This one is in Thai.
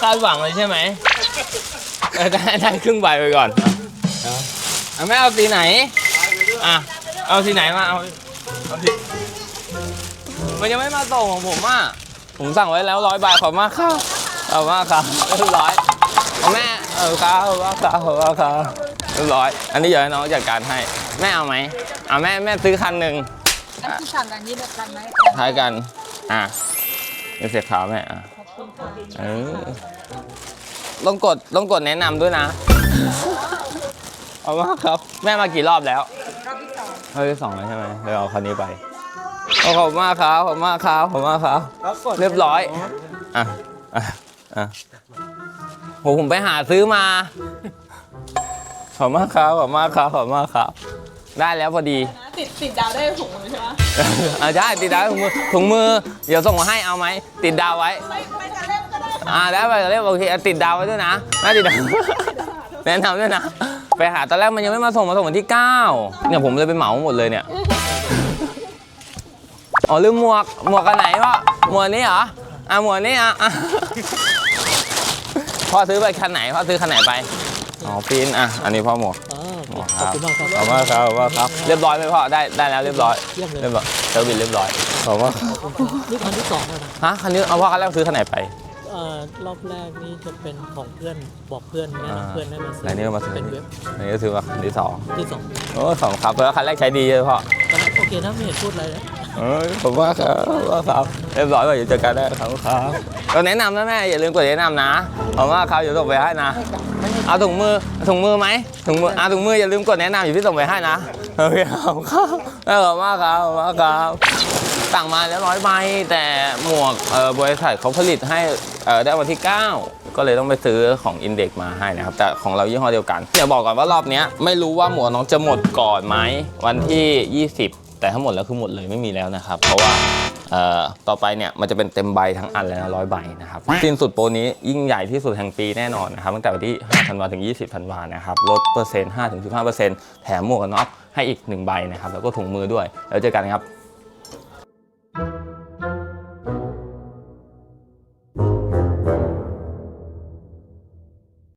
คาดหวังเลยใช่ไหมเออได้ได้ครึ่งใบไปก่อนเอาเอาแม่เอาสีไหนอะเอาสีไหนมาเอาเอาสีมันยังไม่มาส่งของผมอะผมสั่งไว้แล้วร้อยใบขอบคุณมากครับขอบคุณมากครับเรียบร้อยเอาแม่เออครับขอบคุณมากครับขอบคุณมากครับเรียบร้อย อันนี้เดี๋ยวให้น้องจัดการให้แม่เอาไหมเอาแม่แม่ซื้อคันหนึ่งอันที่สั่งอันนี้เดียวกันไหมท้ายกันอะเป็นเสียขาวแม่อะขอบคุณค่ะ เออต้องกดต้องกดแนะนำด้วยนะ เอามากครับ แม่มากี่รอบแล้วรอบที่สองรอบที่สองแล้วใช่ไหมเดี๋ยวเอาคันนี้ไปเอาขอบคุณมากครับขอบคุณมากครับขอบคุณมากครับ เรียบร้อย อะ อะ อะโหผมไปหาซื้อมา ขอบคุณมากครับขอบคุณมากครับขอบคุณมากครับ ได้แล้วพอดี ติดติดดาวได้ถุงมือใช่ไหมอ่าใช่ติดดาวถุงมือถุงมือเดี๋ยวส่งมาให้เอาไหมติดดาวไว้ไม่ไม่ทันเล่มก็ได้อ่าได้ไปเรียกโอเคอะติดดาวไว้ด้วยนะน่าติดดาวแนะนำด้วยนะไปหาตอนแรกมันยังไม่มาส่งมาส่งวันที่9เนี่ยผมเลยไปเหมาหมดเลยเนี่ยอ๋อลืมหมวกหมวกกันไหนวะหมวกนี้เหรออะหมวกนี้อะอะพ่อซื้อไปคันไหนพ่อซื้อคันไหนไป อ๋อปีนอะอันนี้พ่อหมวกอ่าหมวกขอบคุณมากครับขอบคุณมากครับขอบคุณมากครับ เรียบร้อยไหมพ่อได้ได้แล้วเรียบร้อยเยี่ยมเลยเรียบร้อยเซอร์วิสเรียบร้อยขอบคุณมากขอบคุณครับนี่คันที่สองแล้วนะฮะคันนี้เอาพ่อคันแรกซื้อคันไหนไปเอ่อรอบแรกนี่จะเป็นของเพื่อนบอกเพื่อนแนะอ่านำเพื่อนให้มาซื้แล้วนี่ก็มาซื้อเป็นเว็บอันนี้ก็ซื้อมาคันที่สองที่สองโอ้สองครับแล้วคันแรกใช้ดีเลยพ่อตอนนั้นโอเคนะไม่เห็นพูดอะไรนะ เอ้ยผมว่าครับว่าครับเรียบร้อยว่าอยู่เจอกันได้ครับครับก็แนะนำนะแม่อย่าลืมกดแนะนำนะผมว่าครับเดี๋ยวส่งไปให้นะเอาถุงมือถุงมือไหมถุงมืออะถุงมืออย่าลืมกดแนะนำอยู่ที่ส่งไปให้นะโอเคครับครับขอบคุณมากครับขอบคุณมากครับสั่งมาแล้วร้อยใบแต่หมวกเอ่อบริษัทเขาผลิตให้เอ่อได้วันที่ 9 ก็เลยต้องไปซื้อของอินเด็กมาให้นะครับ แต่ของเรายี่ห้อเดียวกันเดี๋ยวบอกก่อนว่ารอบเนี้ยไม่รู้ว่าหมวกน้องจะหมดก่อนไหมวันที่ 20 แต่ถ้าหมดแล้วคือหมดเลยไม่มีแล้วนะครับ เพราะว่าต่อไปเนี่ยมันจะเป็นเต็มใบทั้งอันเลยนะร้อยใบนะครับสิ้นสุดโปรนี้ยิ่งใหญ่ที่สุดแห่งปีแน่นอนนะครับตั้งแต่วันที่5ธันวาถึง 20ธันวานะครับลดเปอร์เซ็นต์5ถึง15เปอร์เซ็นต์แถมหมวกกันน็อกให้อีก 1 ใบนะครับแล้วก็ถุงมือด้วย แล้วเจอกันครับ